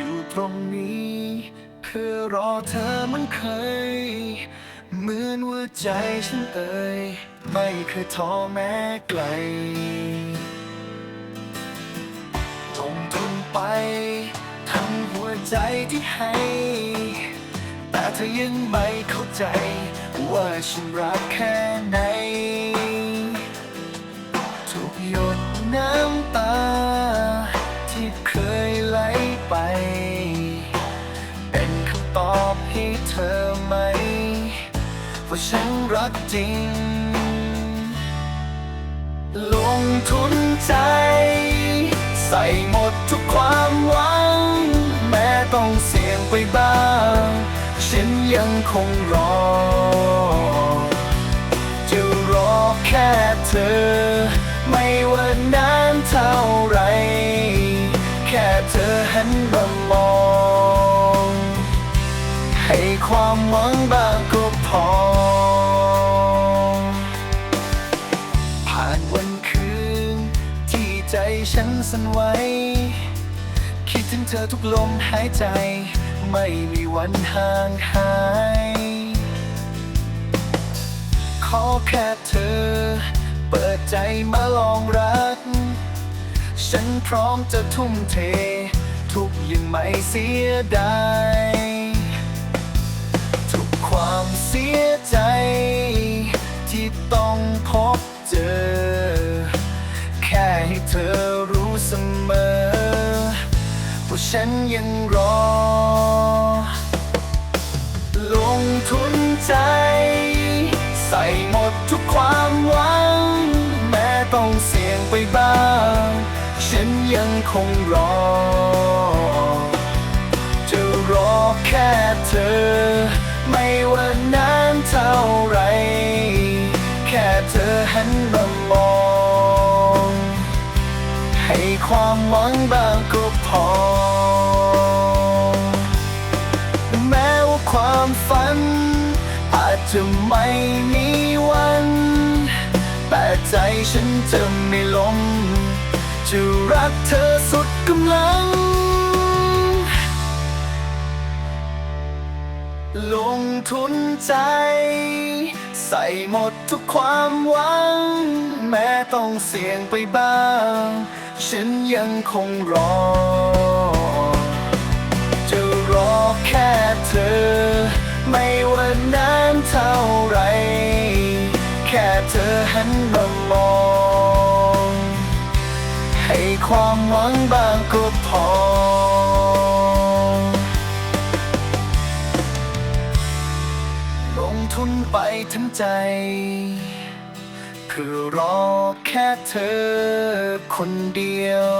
อยู่ตรงนี้ เพื่อรอเธอมันเคย เหมือนว่าใจฉันเอ่ยไม่เคยท้อแม้ไกลลงทุนไป ทั้งหัวใจที่ให้ แต่เธอยังไม่เข้าใจ ว่าฉันรักแค่ไหน อบให้เธอไหม ว่าฉันรักจริง ลงทุนใจ ใส่หมดทุกความหวัง แม้ต้องเสี่ยงไปบ้าง ฉันยังคงรอ จะรอแค่เธอ ไม่ว่านานเท่าไร แค่เธอหันมา ให้ความหวังบ้างก็พอ ผ่านวันคืน ที่ใจฉันสั่นไหวคิดถึงเธอทุกลมหายใจ ไม่มีวันห่างหาย ขอแค่เธอ เปิดใจมาลองรัก ฉันพร้อมจะทุ่มเท ทุกอย่างไม่เสียดาย ความเสียใจ ที่ต้องพบเจอ แค่ให้เธอรู้เสมอ ว่าฉันยังรอ ลงทุนใจ ใส่หมดทุกความหวัง แม้ต้องเสี่ยงไปบ้าง ฉันยังคงรอ ให้ความหวังบ้างก็พอ แม้ว่าความฝัน อาจจะไม่มีวัน แต่ใจฉันจะไม่ล้มจะรักเธอสุดกำลัง ลงทุนใจ ใส่หมดทุกความหวัง แม้ต้องเสี่ยงไปบ้าง ฉันยังคงรอ จะรอแค่เธอ ไม่ว่านานเท่าไร แค่เธอหันมามอง ให้ความหวังบางก็พอ ลงทุนไปทั้งใจ คือรอแค่เธอคนเดียว